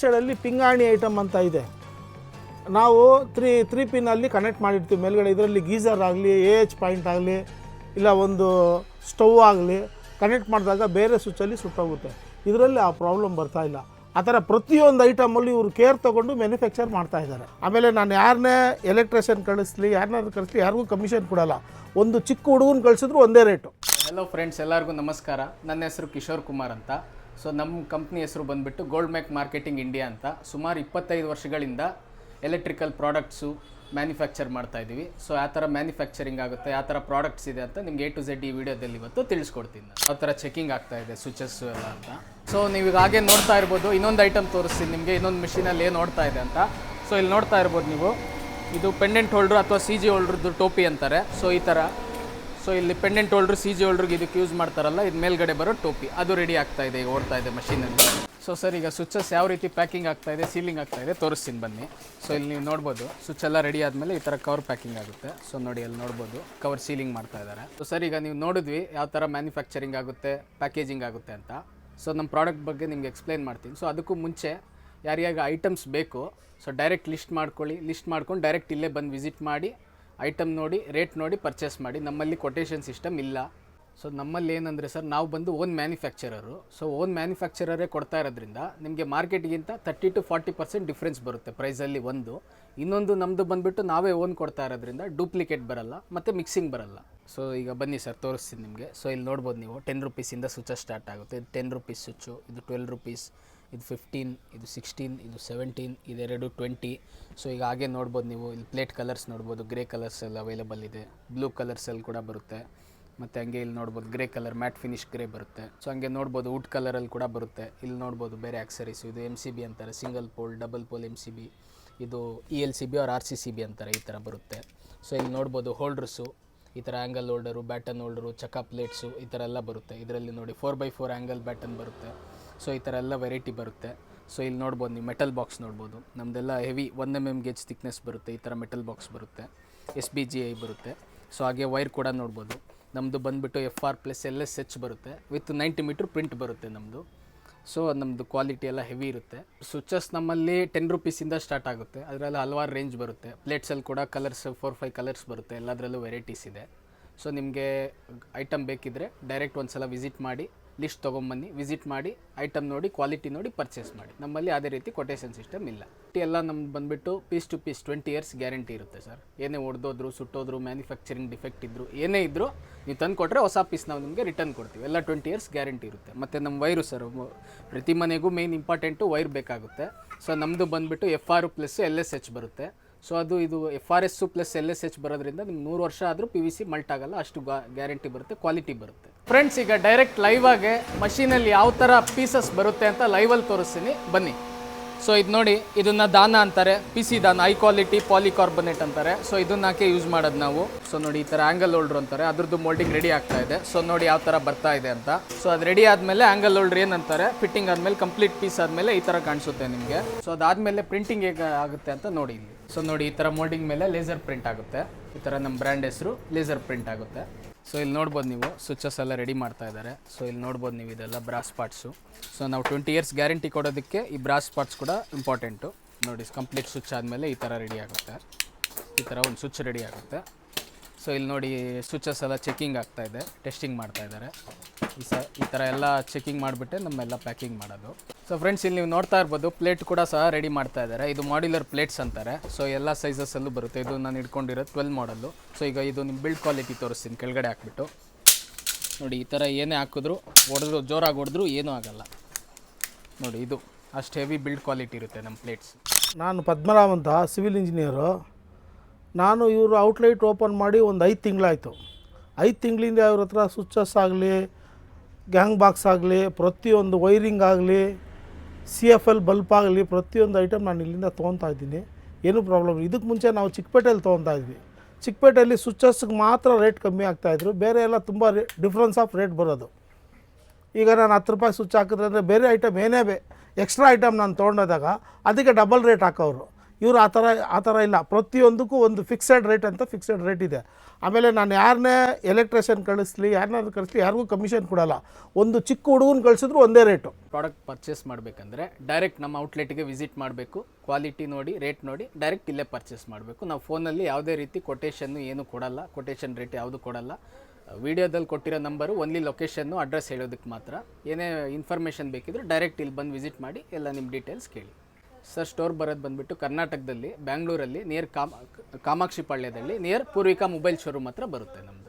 ಸೈಡಲ್ಲಿ ಪಿಂಗಾಣಿ ಐಟಮ್ ಅಂತ ಇದೆ. ನಾವು ತ್ರೀ ತ್ರೀ ಪಿನ್ನಲ್ಲಿ ಕನೆಕ್ಟ್ ಮಾಡಿರ್ತೀವಿ. ಮೇಲ್ಗಡೆ ಇದರಲ್ಲಿ ಗೀಸರ್ ಆಗಲಿ ಎ ಎಚ್ ಪಾಯಿಂಟ್ ಆಗಲಿ, ಇಲ್ಲ ಒಂದು ಸ್ಟವ್ ಆಗಲಿ ಕನೆಕ್ಟ್ ಮಾಡಿದಾಗ ಬೇರೆ ಸ್ವಿಚ್ಚಲ್ಲಿ ಸುಟ್ಟೋಗುತ್ತೆ ಇದರಲ್ಲಿ ಆ ಪ್ರಾಬ್ಲಮ್ ಬರ್ತಾ ಇಲ್ಲ. ಆ ಥರ ಪ್ರತಿಯೊಂದು ಐಟಮಲ್ಲಿ ಇವರು ಕೇರ್ ತೊಗೊಂಡು ಮ್ಯಾನುಫ್ಯಾಕ್ಚರ್ ಮಾಡ್ತಾ ಇದ್ದಾರೆ. ಆಮೇಲೆ ನಾನು ಯಾರನ್ನೇ ಎಲೆಕ್ಟ್ರಿಷಿಯನ್ ಕಳಿಸ್ಲಿ ಯಾರನ್ನಾದ್ರು ಕಳಿಸ್ಲಿ, ಯಾರಿಗೂ ಕಮಿಷನ್ ಕೊಡಲ್ಲ. ಒಂದು ಚಿಕ್ಕ ಹುಡುಗನ ಕಳಿಸಿದ್ರು ಒಂದೇ ರೇಟು ಹಲೋ ಫ್ರೆಂಡ್ಸ್ ಎಲ್ಲರಿಗೂ ನಮಸ್ಕಾರ. ನನ್ನ ಹೆಸರು ಕಿಶೋರ್ ಕುಮಾರ್ ಅಂತ. ಸೊ ನಮ್ಮ ಕಂಪ್ನಿ ಹೆಸರು ಬಂದುಬಿಟ್ಟು ಗೋಲ್ಡ್ ಮ್ಯಾಕ್ ಮಾರ್ಕೆಟಿಂಗ್ ಇಂಡಿಯಾ ಅಂತ. ಸುಮಾರು ಇಪ್ಪತ್ತೈದು ವರ್ಷಗಳಿಂದ ಎಲೆಕ್ಟ್ರಿಕಲ್ ಪ್ರಾಡಕ್ಟ್ಸು ಮ್ಯಾನುಫ್ಯಾಕ್ಚರ್ ಮಾಡ್ತಾ ಇದ್ದೀವಿ ಸೊ ಯಾವ ಥರ ಮ್ಯಾನುಫ್ಯಾಕ್ಚರಿಂಗ್ ಆಗುತ್ತೆ ಯಾವ ಥರ ಪ್ರಾಡಕ್ಟ್ಸ್ ಇದೆ ಅಂತ ನಿಮ್ಗೆ ಎ ಟು ಝೆಡ್ ಈ ವಿಡಿಯೋದಲ್ಲಿ ಇವತ್ತು ತಿಳಿಸ್ಕೊಡ್ತೀನಿ ನಾನು. ಯಾವ ಥರ ಚೆಕಿಂಗ್ ಆಗ್ತಾ ಇದೆ ಸ್ವಿಚಸ್ಸು ಎಲ್ಲ ಅಂತ. ಸೊ ನೀವು ಈಗ ಹಾಗೆ ನೋಡ್ತಾ ಇರ್ಬೋದು, ಇನ್ನೊಂದು ಐಟಮ್ ತೋರಿಸ್ತೀನಿ ನಿಮಗೆ, ಇನ್ನೊಂದು ಮಿಷಿನಲ್ಲಿ ಏನು ನೋಡ್ತಾ ಇದೆ ಅಂತ. ಸೊ ಇಲ್ಲಿ ನೋಡ್ತಾ ಇರ್ಬೋದು ನೀವು. ಇದು ಪೆಂಡೆಂಟ್ ಹೋಲ್ಡ್ರು ಅಥವಾ ಸಿ ಜಿ ಹೋಲ್ಡ್ರದ್ದು ಟೋಪಿ ಅಂತಾರೆ. ಸೊ ಈ ಥರ. ಸೊ ಇಲ್ಲಿ ಪೆಂಡೆಂಟ್ ಹೋಲ್ಡ್ರು ಸಿ ಜಿ ಹೋಲ್ಡ್ರಿಗೆ ಇದಕ್ಕೆ ಯೂಸ್ ಮಾಡ್ತಾರಲ್ಲ, ಇದು ಮೇಲ್ಗಡೆ ಬರೋ ಟೋಪಿ. ಅದು ರೆಡಿ ಆಗ್ತಾ ಇದೆ, ಈಗ ಓಡ್ತಾ ಇದೆ ಮಷೀನಲ್ಲಿ ಸೊ ಸರ್ ಈಗ ಸ್ವಿಚಸ್ ಯಾವ ರೀತಿ ಪ್ಯಾಕಿಂಗ್ ಆಗ್ತಾ ಇದೆ ಸೀಲಿಂಗ್ ಆಗ್ತಾ ಇದೆ, ತೋರಿಸ್ತೀನಿ ಬನ್ನಿ. ಸೊ ಇಲ್ಲಿ ನೀವು ನೋಡ್ಬೋದು ಸ್ವಿಚ್ ಎಲ್ಲ ರೆಡಿ ಆದಮೇಲೆ ಈ ಥರ ಕವರ್ ಪ್ಯಾಕಿಂಗ್ ಆಗುತ್ತೆ. ಸೊ ನೋಡಿ, ಅಲ್ಲಿ ನೋಡ್ಬೋದು ಕವರ್ ಸೀಲಿಂಗ್ ಮಾಡ್ತಾ ಇದ್ದಾರೆ ಸೊ ಸರ್ ಈಗ ನೀವು ನೋಡಿದ್ವಿ, ಯಾವ ಥರ ಮ್ಯಾನುಫ್ಯಾಕ್ಚರಿಂಗ್ ಆಗುತ್ತೆ ಪ್ಯಾಕೇಜಿಂಗ್ ಆಗುತ್ತೆ ಅಂತ. ಸೊ ನಮ್ಮ ಪ್ರಾಡಕ್ಟ್ ಬಗ್ಗೆ ನಿಮ್ಗೆ ಎಕ್ಸ್ಪ್ಲೈನ್ ಮಾಡ್ತೀನಿ. ಸೊ ಅದಕ್ಕೂ ಮುಂಚೆ ಯಾರ್ಯಾಗ ಐಟಮ್ಸ್ ಬೇಕು ಸೊ ಡೈರೆಕ್ಟ್ ಲಿಸ್ಟ್ ಮಾಡ್ಕೊಳ್ಳಿ. ಲಿಸ್ಟ್ ಮಾಡ್ಕೊಂಡು ಡೈರೆಕ್ಟ್ ಇಲ್ಲೇ ಬಂದು ವಿಸಿಟ್ ಮಾಡಿ ಐಟಮ್ ನೋಡಿ, ರೇಟ್ ನೋಡಿ ಪರ್ಚೇಸ್ ಮಾಡಿ. ನಮ್ಮಲ್ಲಿ ಕೊಟೇಷನ್ ಸಿಸ್ಟಮ್ ಇಲ್ಲ. ಸೊ ನಮ್ಮಲ್ಲಿ ಏನಂದರೆ ಸರ್, ನಾವು ಬಂದು ಓನ್ ಮ್ಯಾನುಫ್ಯಾಕ್ಚರರು ಸೊ ಓನ್ ಮ್ಯಾನುಫ್ಯಾಕ್ಚರರೇ ಕೊಡ್ತಾ ಇರೋದ್ರಿಂದ ನಿಮಗೆ ಮಾರ್ಕೆಟ್ಗಿಂತ thirty to forty percent difference ಬರುತ್ತೆ ಪ್ರೈಸಲ್ಲಿ ಒಂದು. ಇನ್ನೊಂದು ನಮ್ಮದು ಬಂದುಬಿಟ್ಟು ನಾವೇ ಓನ್ ಕೊಡ್ತಾ ಇರೋದ್ರಿಂದ ಡೂಪ್ಲಿಕೇಟ್ ಬರಲ್ಲ, ಮತ್ತು ಮಿಕ್ಸಿಂಗ್ ಬರಲ್ಲ. ಸೊ ಈಗ ಬನ್ನಿ ಸರ್, ತೋರಿಸ್ತೀನಿ ನಿಮಗೆ. ಸೊ ಇಲ್ಲಿ ನೋಡ್ಬೋದು ನೀವು ಟೆನ್ ರುಪೀಸಿಂದ ಸ್ವಿಚಸ್ ಸ್ಟಾರ್ಟ್ ಆಗುತ್ತೆ. ಟೆನ್ ರುಪೀಸ್ ಸ್ವಿಚ್ಚು ಇದು ಟ್ವೆಲ್ ರುಪೀಸ್ ಇದು ಫಿಫ್ಟೀನ್ ಇದು ಸಿಕ್ಸ್ಟೀನ್ ಇದು ಸೆವೆಂಟೀನ್ ಇದೆರಡು ಟ್ವೆಂಟಿ ಸೊ ಈಗ ಹಾಗೆ ನೋಡ್ಬೋದು ನೀವು. ಇಲ್ಲಿ ಪ್ಲೇಟ್ ಕಲರ್ಸ್ ನೋಡ್ಬೋದು. ಗ್ರೇ ಕಲರ್ಸ್ ಎಲ್ಲ ಅವೈಲೇಬಲ್ ಇದೆ. ಬ್ಲೂ ಕಲರ್ಸಲ್ಲಿ ಕೂಡ ಬರುತ್ತೆ. ಮತ್ತು ಹಂಗೆ ಇಲ್ಲಿ ನೋಡ್ಬೋದು grey colour matte finish grey ಬರುತ್ತೆ. ಸೊ ಹಂಗೆ ನೋಡ್ಬೋದು ವುಡ್ ಕಲರಲ್ಲಿ ಕೂಡ ಬರುತ್ತೆ. ಇಲ್ಲಿ ನೋಡ್ಬೋದು ಬೇರೆ ಆಕ್ಸರೀಸ್ ಇದು ಎಂ ಸಿ ಬಿ ಅಂತಾರೆ. Single pole double pole M C B ಇದು ಇ ಎಲ್ ಸಿ ಬಿ ಅವ್ರ ಆರ್ ಸಿ ಸಿ ಬಿ ಅಂತಾರೆ. ಈ ಥರ ಬರುತ್ತೆ. ಸೊ ಇಲ್ಲಿ ನೋಡ್ಬೋದು ಹೋಲ್ಡ್ರಸ್ಸು ಈ ಥರ ಆ್ಯಂಗಲ್ ಹೋಲ್ಡರು ಬ್ಯಾಟನ್ ಹೋಲ್ಡರು ಚಕಪ್ ಪ್ಲೇಟ್ಸು ಈ ಥರ ಎಲ್ಲ ಬರುತ್ತೆ. ಇದರಲ್ಲಿ ನೋಡಿ four by four angle batten ಬರುತ್ತೆ. ಸೊ ಈ ಥರ ಎಲ್ಲ ವೆರೈಟಿ ಬರುತ್ತೆ. ಸೊ ಇಲ್ಲಿ ನೋಡ್ಬೋದು, ನೀವು ಮೆಟಲ್ ಬಾಕ್ಸ್ ನೋಡ್ಬೋದು. ನಮ್ಮದೆಲ್ಲ heavy one M M gauge thickness ಬರುತ್ತೆ. ಈ ಥರ ಮೆಟಲ್ ಬಾಕ್ಸ್ ಬರುತ್ತೆ. ಎಸ್ ಬಿ ಜಿ ಐ ಬರುತ್ತೆ. ಸೊ ಹಾಗೆ ವೈರ್ ಕೂಡ ನೋಡ್ಬೋದು. ನಮ್ಮದು ಬಂದುಬಿಟ್ಟು F R plus L S H ಬರುತ್ತೆ. ವಿತ್ ನೈಂಟಿ ಮೀಟ್ರ್ ಪ್ರಿಂಟ್ ಬರುತ್ತೆ ನಮ್ಮದು ಸೊ ನಮ್ಮದು ಕ್ವಾಲಿಟಿ ಎಲ್ಲ ಹೆವಿ ಇರುತ್ತೆ. ಸ್ವಿಚಸ್ ನಮ್ಮಲ್ಲಿ ಟೆನ್ ರುಪೀಸಿಂದ ಸ್ಟಾರ್ಟ್ ಆಗುತ್ತೆ. ಅದರಲ್ಲಿ ಹಲವಾರು ರೇಂಜ್ ಬರುತ್ತೆ. ಪ್ಲೇಟ್ಸಲ್ಲಿ ಕೂಡ ಕಲರ್ಸ್ ಫೋರ್ ಫೈವ್ ಕಲರ್ಸ್ ಬರುತ್ತೆ. ಎಲ್ಲದರಲ್ಲೂ ವೆರೈಟೀಸ್ ಇದೆ. ಸೊ ನಿಮಗೆ ಐಟಮ್ ಬೇಕಿದ್ದರೆ ಡೈರೆಕ್ಟ್ ಒಂದು ಸಲ ವಿಸಿಟ್ ಮಾಡಿ. ಲಿಸ್ಟ್ ತೊಗೊಂಬನ್ನಿ, ವಿಸಿಟ್ ಮಾಡಿ ಐಟಮ್ ನೋಡಿ, ಕ್ವಾಲಿಟಿ ನೋಡಿ ಪರ್ಚೇಸ್ ಮಾಡಿ. ನಮ್ಮಲ್ಲಿ ಅದೇ ರೀತಿ ಕೊಟೇಶನ್ ಸಿಸ್ಟಮ್ ಇಲ್ಲ. ಎಲ್ಲ ನಮ್ದು ಬಂದುಬಿಟ್ಟು piece to piece twenty years guarantee ಇರುತ್ತೆ ಸರ್. ಏನೇ ಒಡೆದೋದ್ರು, ಸುಟ್ಟೋದ್ರು ಮ್ಯಾನುಫ್ಯಾಕ್ಚರಿಂಗ್ ಡಿಫೆಕ್ಟ್ ಇದ್ದರು ಏನೇ ಇದ್ದರೂ ನೀವು ತಂದು ಕೊಟ್ಟರೆ ಹೊಸ ಪೀಸ್ ನಾವು ನಿಮಗೆ ರಿಟರ್ನ್ ಕೊಡ್ತೀವಿ. ಎಲ್ಲ ಟ್ವೆಂಟಿ ಇಯರ್ಸ್ ಗ್ಯಾರಂಟಿ ಇರುತ್ತೆ. ಮತ್ತು ನಮ್ಮ ವೈರು ಸರ್ ಪ್ರತಿ ಮನೆಗೂ ಮೇನ್ ಇಂಪಾರ್ಟೆಂಟು ವೈರ್ ಬೇಕಾಗುತ್ತೆ. ಸೊ ನಮ್ಮದು ಬಂದುಬಿಟ್ಟು F R plus L S H ಬರುತ್ತೆ. ಸೊ ಅದು ಇದು F R S plus L S H ಬರೋದ್ರಿಂದ ನಿಮ್ಗೆ ನೂರು ವರ್ಷ ಆದರೂ ಪಿ ವಿ ಸಿ ಮಲ್ಟ್ ಆಗಲ್ಲ, ಅಷ್ಟು ಗ್ಯಾರಂಟಿ ಬರುತ್ತೆ ಕ್ವಾಲಿಟಿ ಬರುತ್ತೆ. ಫ್ರೆಂಡ್ಸ್ ಈಗ ಡೈರೆಕ್ಟ್ ಲೈವ್ ಆಗಿ ಮಷೀನಲ್ಲಿ ಯಾವ ಥರ ಪೀಸಸ್ ಬರುತ್ತೆ ಅಂತ ಲೈವಲ್ಲಿ ತೋರಿಸ್ತೀನಿ. ಬನ್ನಿ. ಸೊ ಇದು ನೋಡಿ, ಇದನ್ನ ದಾನ ಅಂತಾರೆ ಪಿ ಸಿ ದಾನ ಹೈ ಕ್ವಾಲಿಟಿ ಪಾಲಿಕಾರ್ಬೊನೇಟ್ ಅಂತಾರೆ. ಸೊ ಇದನ್ನ ಹಾಕಿ ಯೂಸ್ ಮಾಡೋದು ನಾವು. ಸೊ ನೋಡಿ, ಈ ಥರ ಆ್ಯಂಗಲ್ ಹೋಲ್ಡ್ರ್ ಅಂತಾರೆ, ಅದ್ರದ್ದು ಮೋಲ್ಡಿಂಗ್ ರೆಡಿ ಆಗ್ತಾ ಇದೆ. ಸೊ ನೋಡಿ ಯಾವ ಥರ ಬರ್ತಾ ಇದೆ ಅಂತ. ಸೊ ಅದು ರೆಡಿ ಆದಮೇಲೆ ಆ್ಯಂಗಲ್ ಹೋಲ್ಡ್ರ್ ಏನಂತಾರೆ ಫಿಟ್ಟಿಂಗ್ ಆದಮೇಲೆ ಕಂಪ್ಲೀಟ್ ಪೀಸ್ ಆದಮೇಲೆ ಈ ಥರ ಕಾಣಿಸುತ್ತೆ ನಿಮಗೆ. ಸೊ ಅದಾದಮೇಲೆ ಪ್ರಿಂಟಿಂಗ್ ಹೇಗೆ ಆಗುತ್ತೆ ಅಂತ ನೋಡಿ ಇಲ್ಲಿ. ಸೊ ನೋಡಿ, ಈ ಥರ ಮೋಲ್ಡಿಂಗ್ ಮೇಲೆ ಲೇಸರ್ ಪ್ರಿಂಟ್ ಆಗುತ್ತೆ. ಈ ಥರ ನಮ್ಮ ಬ್ರ್ಯಾಂಡ್ ಹೆಸರು ಲೇಸರ್ ಪ್ರಿಂಟ್ ಆಗುತ್ತೆ. ಸೊ ಇಲ್ಲಿ ನೋಡ್ಬೋದು ನೀವು ಸ್ವಿಚಸ್ ಎಲ್ಲ ರೆಡಿ ಮಾಡ್ತಾ ಇದ್ದಾರೆ. ಸೊ ಇಲ್ಲಿ ನೋಡ್ಬೋದು ನೀವು ಇದೆಲ್ಲ ಬ್ರಾಸ್ ಪಾರ್ಟ್ಸು ಸೊ ನಾವು ಟ್ವೆಂಟಿ ಇಯರ್ಸ್ ಗ್ಯಾರಂಟಿ ಕೊಡೋದಕ್ಕೆ ಈ ಬ್ರಾಸ್ ಪಾರ್ಟ್ಸ್ ಕೂಡ ಇಂಪಾರ್ಟೆಂಟು ನೋಡಿ ಕಂಪ್ಲೀಟ್ ಸ್ವಿಚ್ ಆದಮೇಲೆ ಈ ಥರ ರೆಡಿ ಆಗುತ್ತೆ. ಈ ಥರ ಒಂದು ಸ್ವಿಚ್ ರೆಡಿ ಆಗುತ್ತೆ. ಸೊ ಇಲ್ಲಿ ನೋಡಿ ಸ್ವಿಚಸ್ ಎಲ್ಲ ಚೆಕಿಂಗ್ ಆಗ್ತಾಯಿದೆ ಟೆಸ್ಟಿಂಗ್ ಮಾಡ್ತಾ ಇದ್ದಾರೆ. ಈ ಸ, ಈ ಥರ ಎಲ್ಲ ಚೆಕಿಂಗ್ ಮಾಡಿಬಿಟ್ಟೆ ನಮ್ಮೆಲ್ಲ ಪ್ಯಾಕಿಂಗ್ ಮಾಡೋದು. ಸೊ ಫ್ರೆಂಡ್ಸ್ ಇಲ್ಲಿ ನೀವು ನೋಡ್ತಾ ಇರ್ಬೋದು ಪ್ಲೇಟ್ ಕೂಡ ಸಹ ರೆಡಿ ಮಾಡ್ತಾ ಇದ್ದಾರೆ. ಇದು ಮಾಡ್ಯುಲರ್ ಪ್ಲೇಟ್ಸ್ ಅಂತಾರೆ. ಸೊ ಎಲ್ಲ ಸೈಜಸ್ಸಲ್ಲೂ ಬರುತ್ತೆ. ಇದು ನಾನು ಇಟ್ಕೊಂಡಿರೋದು ಟ್ವೆಲ್ ಮಾಡಲ್ಲು ಸೊ ಈಗ ಇದು ನಿಮ್ಮ ಬಿಲ್ಡ್ ಕ್ವಾಲಿಟಿ ತೋರಿಸ್ತೀನಿ, ಕೆಳಗಡೆ ಹಾಕ್ಬಿಟ್ಟು. ನೋಡಿ, ಈ ಥರ ಏನೇ ಹಾಕಿದ್ರು, ಹೊಡೆದ್ರು, ಜೋರಾಗಿ ಹೊಡೆದ್ರು ಏನೂ ಆಗಲ್ಲ. ನೋಡಿ, ಇದು ಅಷ್ಟು ಹೆವಿ ಬಿಲ್ಡ್ ಕ್ವಾಲಿಟಿ ಇರುತ್ತೆ ನಮ್ಮ ಪ್ಲೇಟ್ಸ್ ನಾನು ಪದ್ಮರಾವ್ ಅಂತ ಸಿವಿಲ್ ಇಂಜಿನಿಯರು ನಾನು ಇವರು ಔಟ್ಲೈಟ್ ಓಪನ್ ಮಾಡಿ ಒಂದು ಐದು ತಿಂಗಳಾಯಿತು. ಐದು ತಿಂಗಳಿಂದ ಅವ್ರ ಹತ್ರ ಸ್ವಿಚಸ್ ಆಗಲಿ ಗ್ಯಾಂಗ್ ಬಾಕ್ಸ್ ಆಗಲಿ, ಪ್ರತಿಯೊಂದು ವೈರಿಂಗ್ ಆಗಲಿ ಸಿ ಎಫ್ ಎಲ್ ಬಲ್ಪ್ ಆಗಲಿ, ಪ್ರತಿಯೊಂದು ಐಟಮ್ ನಾನು ಇಲ್ಲಿಂದ ತೊಗೊತಾ ಇದ್ದೀನಿ. ಏನೂ ಪ್ರಾಬ್ಲಮ್ ಇದಕ್ಕೆ ಮುಂಚೆ ನಾವು ಚಿಕ್ಕಪೇಟೆಯಲ್ಲಿ ತೊಗೊತಾ ಇದ್ವಿ. ಚಿಕ್ಕಪೇಟೆಯಲ್ಲಿ ಸ್ವಿಚ್ಚಸ್ಗೆ ಮಾತ್ರ ರೇಟ್ ಕಮ್ಮಿ ಆಗ್ತಾಯಿದ್ರು ಬೇರೆ ಎಲ್ಲ ತುಂಬ ರೇ ಡಿಫ್ರೆನ್ಸ್ ಆಫ್ ರೇಟ್ ಬರೋದು. ಈಗ ನಾನು ಹತ್ತು ರೂಪಾಯಿ ಸ್ವಿಚ್ ಹಾಕಿದ್ರೆ ಅಂದರೆ ಬೇರೆ ಐಟಮ್ ಏನೇ ಬೇ ಎಕ್ಸ್ಟ್ರಾ ಐಟಮ್ ನಾನು ತೊಗೊಂಡೋದಾಗ ಅದಕ್ಕೆ ಡಬಲ್ ರೇಟ್ ಹಾಕೋರು ಇವರು ಆ ಥರ ಆ ಥರ ಇಲ್ಲ. ಪ್ರತಿಯೊಂದಕ್ಕೂ ಒಂದು ಫಿಕ್ಸೆಡ್ ರೇಟ್ ಅಂತ ಫಿಕ್ಸೆಡ್ ರೇಟ್ ಇದೆ. ಆಮೇಲೆ ನಾನು ಯಾರನ್ನೇ ಎಲೆಕ್ಟ್ರಿಷಿಯನ್ ಕಳಿಸ್ಲಿ ಯಾರನ್ನಾದ್ರೂ ಕಳಿಸ್ಲಿ, ಯಾರಿಗೂ ಕಮಿಷನ್ ಕೊಡಲ್ಲ. ಒಂದು ಚಿಕ್ಕ ಹುಡುಗನ ಕಳಿಸಿದ್ರು ಒಂದೇ ರೇಟು ಪ್ರಾಡಕ್ಟ್ ಪರ್ಚೇಸ್ ಮಾಡಬೇಕಂದ್ರೆ ಡೈರೆಕ್ಟ್ ನಮ್ಮ ಔಟ್ಲೆಟ್ಗೆ ವಿಸಿಟ್ ಮಾಡಬೇಕು. ಕ್ವಾಲಿಟಿ ನೋಡಿ ರೇಟ್ ನೋಡಿ ಡೈರೆಕ್ಟ್ ಇಲ್ಲೇ ಪರ್ಚೇಸ್ ಮಾಡಬೇಕು. ನಾವು ಫೋನಲ್ಲಿ ಯಾವುದೇ ರೀತಿ ಕೊಟೇಷನ್ನು ಏನು ಕೊಡಲ್ಲ ಕೊಟೇಷನ್ ರೇಟ್ ಯಾವುದು ಕೊಡಲ್ಲ. ವಿಡಿಯೋದಲ್ಲಿ ಕೊಟ್ಟಿರೋ ನಂಬರು ಒನ್ಲಿ ಲೊಕೇಶನ್ನು ಅಡ್ರೆಸ್ ಹೇಳೋದಕ್ಕೆ ಮಾತ್ರ. ಏನೇ ಇನ್ಫಾರ್ಮೇಷನ್ ಬೇಕಿದ್ರೆ ಡೈರೆಕ್ಟ್ ಇಲ್ಲಿ ಬಂದು ವಿಸಿಟ್ ಮಾಡಿ, ಎಲ್ಲ ನಿಮ್ಮ ಡೀಟೇಲ್ಸ್ ಕೇಳಿ. ಸರ್ ಸ್ಟೋರ್ ಬರೋದು ಬಂದ್ಬಿಟ್ಟು ಕರ್ನಾಟಕದಲ್ಲಿ ಬ್ಯಾಂಗ್ಳೂರಲ್ಲಿ ನಿಯರ್ ಕಾಮ ಕಾಮಾಕ್ಷಿ ಪಾಳ್ಯದಲ್ಲಿ ನಿಯರ್ ಪೂರ್ವಿಕಾ ಮೊಬೈಲ್ ಶೋರೂಮ್ ಹತ್ರ ಬರುತ್ತೆ ನಮ್ಮದು